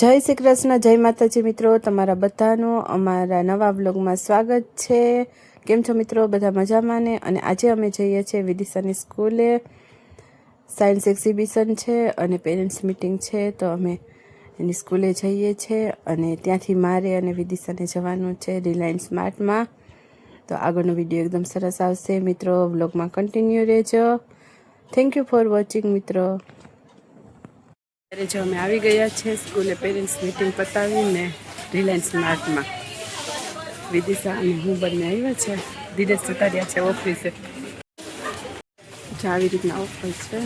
જય શ્રી કૃષ્ણ, જય માતાજી મિત્રો. તમારા બધાનું અમારા નવા બ્લોગમાં સ્વાગત છે. કેમ છો મિત્રો? બધા મજામાં ને? અને આજે અમે જઈએ છીએ વિદિશાની સ્કૂલે. સાયન્સ એક્ઝિબિશન છે અને પેરેન્ટ્સ મિટિંગ છે, તો અમે એની સ્કૂલે જઈએ છીએ અને ત્યાંથી મારે અને વિદિશાને જવાનું છે રિલાયન્સ સ્માર્ટમાં તો આગળનો વીડિયો એકદમ સરસ આવશે. મિત્રો બ્લોગમાં કન્ટિન્યુ રહેજો. થેન્ક યુ ફોર વોચિંગ મિત્રો. ત્યારે જો અમે આવી ગયા છે સ્કૂલે પેરેન્ટ્સ મિટિંગ પતાવીને રિલાયન્સ માર્ટમાં વિદિશા અને હું બંને આવ્યા છે. ધીરજ જતા છે ઓફિસે. આવી રીતના ઓફર છે.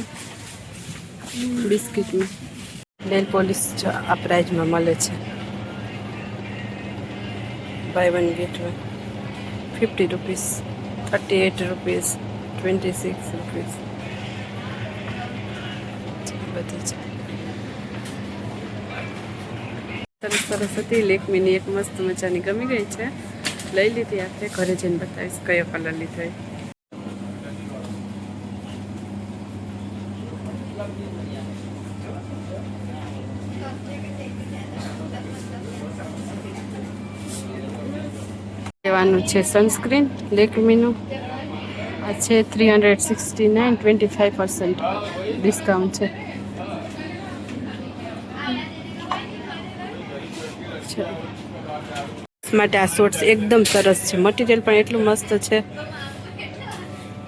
બિસ્કીટની નેલ પોલિશ આ પ્રાઇઝમાં મળે છે. Buy one get one fifty rupees thirty eight rupees twenty six rupees બધી છે. સરસ સરસ હતી લેકમીની એક મસ્ત મજાની ગમી ગઈ છે. લઈ લીધી આપણે ઘરે જઈને બતાવીશ કયો કલર લીધો લેવાનું છે સનસ્ક્રીન લેકમીનું આ છે three hundred sixty nine twenty five percent discount છે. માટે આ શોર્ટ્સ એકદમ સરસ છે. મટીરિયલ પણ એટલું મસ્ત છે.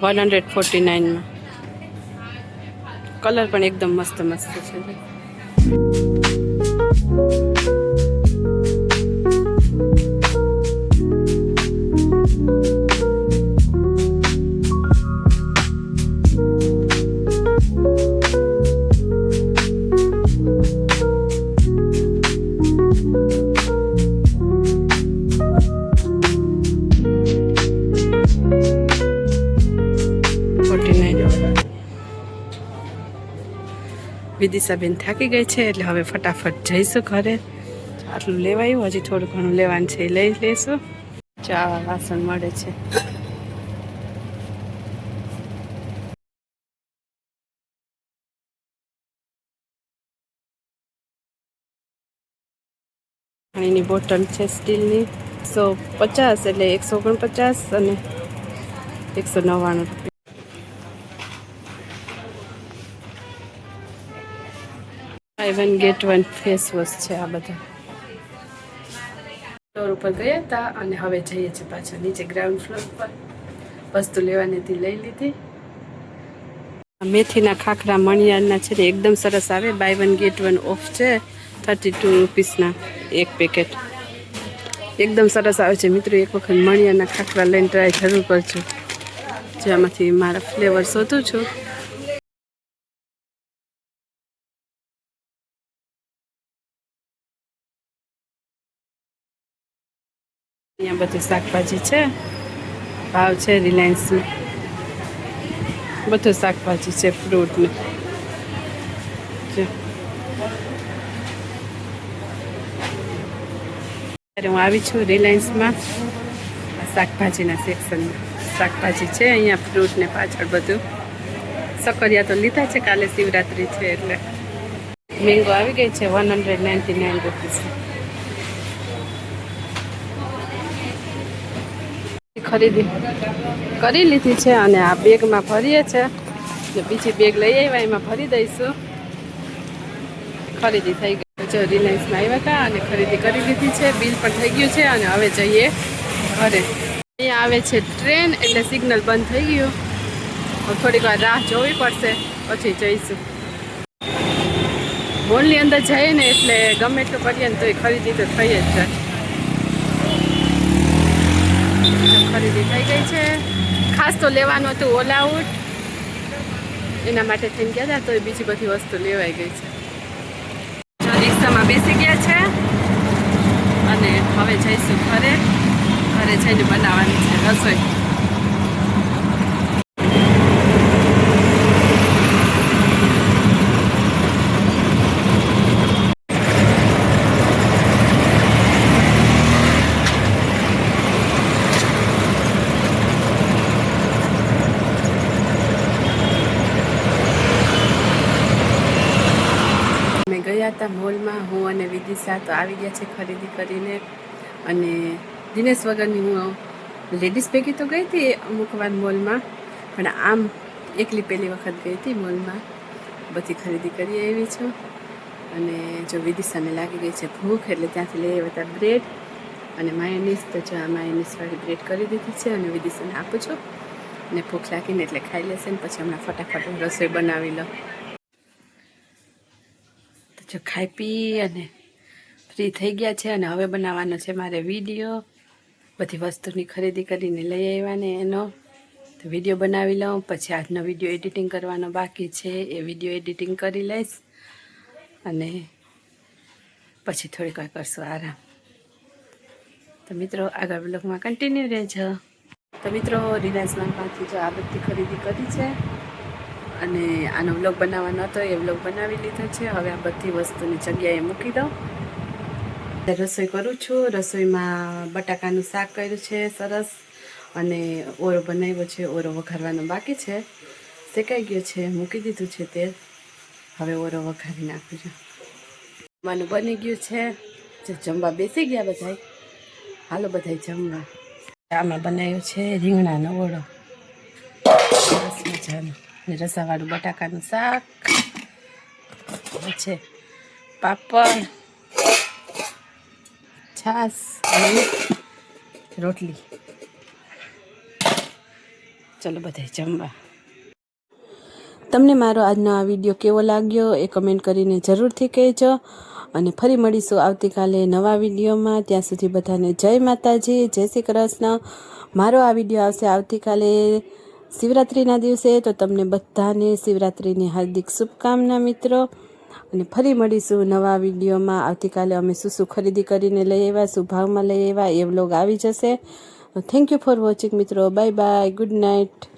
વન હંડ્રેડ ફોર્ટી નાઇનમાં કલર પણ એકદમ મસ્ત મસ્ત છે. વિદિશાબેન થાકી ગઈ છે, એટલે હવે ફટાફટ જઈશું ઘરે. આટલું લેવાયું, હજી થોડું ઘણું લેવાનું છે લઈ લેશું ચા વાસણ મળે છે. પાણીની બોટલ છે સ્ટીલની, સો પચાસ એટલે એકસો ઓગણપચાસ અને એકસો નવ્વાણું રૂપિયા. Buy one get one face wash છે આ બધા. ફ્લોર ઉપર ગયા હતા અને હવે જઈએ છીએ પાછા નીચે ગ્રાઉન્ડ ફ્લોર પર વસ્તુ લેવાની હતી લઈ લીધી. મેથીના ખાખરા મણિયારના છે ને એકદમ સરસ આવે. Buy one get one off છે. થર્ટી ટુ રૂપીસના એક પેકેટ એકદમ સરસ આવે છે મિત્રો. એક વખત મણિયાના ખાખરા લઈને ટ્રાય જરૂર કરજો. જેમાંથી મારા ફ્લેવર શોધું છું. અહીંયા બધી શાકભાજી છે. ભાવ છે રિલાયન્સનું બધું શાકભાજી છે ફ્રૂટનું અત્યારે હું આવી છું રિલાયન્સમાં. શાકભાજીના સેક્શનમાં શાકભાજી છે, અહીંયા ફ્રૂટ ને પાછળ બધું. સકરિયા તો લીધા છે, કાલે શિવરાત્રી છે એટલે. મેંગો આવી ગઈ છે one hundred ninety nine rupees ખરીદી. કરી લીધી છે અને આ બેગમાં ભરીએ છે. બીજી બેગ લઈ આવ્યા, એમાં ભરી દઈશું. ખરીદી થઈ ગઈ જો રિલાયન્સમાં આવ્યા હતા અને ખરીદી કરી લીધી છે. બિલ પણ થઈ ગયું છે અને હવે જઈએ ઘરે. અહીંયા આવે છે ટ્રેન, એટલે સિગ્નલ બંધ થઈ ગયું. થોડીક વાર રાહ જોવી પડશે. પછી જઈશું. મોલની અંદર જઈએ ને એટલે ગમે એટલું કરીએ ને તો ખરીદી તો થઈ જ જાય. ખરીદી થઈ ગઈ છે. ખાસ તો લેવાનું હતું ઓલ આઉટ એના માટે થઈને ગયા હતા તો એ બીજી બધી વસ્તુ લેવાઈ ગઈ છે. રિક્ષામાં બેસી ગયા છે. અને હવે જઈશું ઘરે. ઘરે જઈને બનાવવાની છે રસોઈ અમે ગયા હતા મોલમાં હું વિદિશા તો આવી ગયા છે ખરીદી કરીને. અને દિનેશ વગરની હું લેડીઝ ભેગી તો ગઈ હતી અમુક વાર મોલમાં, પણ આમ એકલી પહેલી વખત ગઈ હતી મોલમાં. બધી ખરીદી કરી આવી છું. અને જો વિદિશાને લાગી ગઈ છે ભૂખ, એટલે ત્યાંથી લઈ આવ્યા હતા બ્રેડ. અને માયોનીઝ, તો જો આ માયોનીઝવાળી બ્રેડ કરી દીધી છે અને વિદિશાને આપું છું. અને ભૂખ લાગીને એટલે ખાઈ લેશે ને પછી હમણાં ફટાફટ હું રસોઈ બનાવી લઉં. તો જો ખાઈ પી અને ફ્રી થઈ ગયા છે અને હવે બનાવવાનો છે મારે વીડિયો બધી વસ્તુની ખરીદી કરીને લઈ આવ્યા ને એનો. તો વીડિયો બનાવી લઉં, પછી આજનો વીડિયો એડિટિંગ કરવાનો બાકી છે. એ વીડિયો એડિટિંગ કરી લઈશ અને પછી થોડીક વાર કરશું આરામ. તો મિત્રો, આગળ બ્લોગમાં કન્ટિન્યુ રહેજો. તો મિત્રો રિલાયન્સ પાસેથી જો આ બધી ખરીદી કરી છે અને આનો વ્લોગ બનાવવાનો હતો, એ વ્લોગ બનાવી લીધો છે. હવે આ બધી વસ્તુની જગ્યાએ મૂકી દઉં. રસોઈ કરું છું. રસોઈમાં બટાકાનું શાક કર્યું છે, સરસ. અને ઓરો બનાવ્યો છે ઓરો વઘારવાનો બાકી છે. શેકાઈ ગયો છે, મૂકી દીધું છે તેલ. હવે ઓરો વઘારી નાખું છું. જમવાનું બની ગયું છે. જમવા બેસી ગયા બધાય. હાલો બધાય જમવા. આમાં બનાવ્યો છે રીંગણાનો ઓળો. સરસ મજાનો. ને રસાવાળું બટાકાનું શાક. છે પાપડ. છાશ રોટલી. ચલો બધા જમવા. તમને મારો આજનો આ વીડિયો કેવો લાગ્યો એ કમેન્ટ કરીને જરૂરથી કહેજો. અને ફરી મળીશું આવતીકાલે નવા વિડીયોમાં. ત્યાં સુધી બધાને જય માતાજી, જય શ્રી કૃષ્ણ. મારો આ વીડિયો આવશે આવતીકાલે શિવરાત્રિના દિવસે. તો તમને બધાને શિવરાત્રિની હાર્દિક શુભકામના મિત્રો. અને ફરી મળીશું નવા વિડીયોમાં. આવતીકાલે અમે શું શું ખરીદી કરીને લઈ આવ્યા, શું ભાવમાં લઈ આવ્યા એ વ્લોગ આવી જશે. થેન્ક યુ ફોર વોચિંગ મિત્રો. Bye bye good night